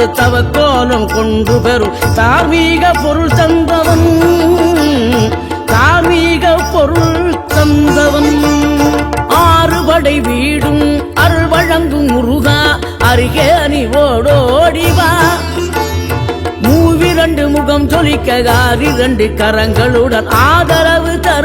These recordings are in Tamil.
உள்ளமோடு தவக்கோலம் கொண்டு பெறும். தார்மீக பொருள் தந்தவன் தார்மீக பொருள் தந்தவன். ஆறுபடை வீடும் அருள் வழங்கும் முருகா அருகே அணி ஓடோடிவா மூவிரண்டு முகம் ஜொலிக்க இரண்டு கரங்களுடன் ஆதரவு தர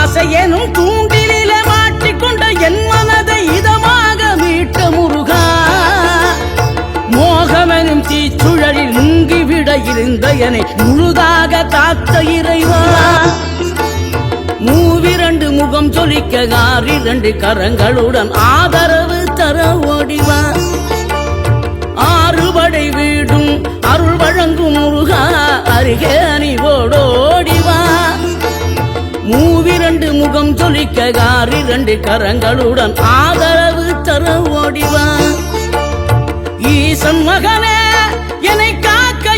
முங்கிவிட இருந்த என்னை முழுதாக காத்த இறைவா? மூவிரண்டு முகம் சொலிக்க ஆறிரண்டு கரங்களுடன் ஆதரவு தர ஓடிவா? ஆறுபடை வீடும் அருள் வழங்கும் முருகா அருகே அணிவோடோடிவா மூவிரண்டு முகம் சொலிக்க ஆறிரண்டு கரங்களுடன் ஆதரவு தர ஓடிவா? ஈசன் மகனே என்னை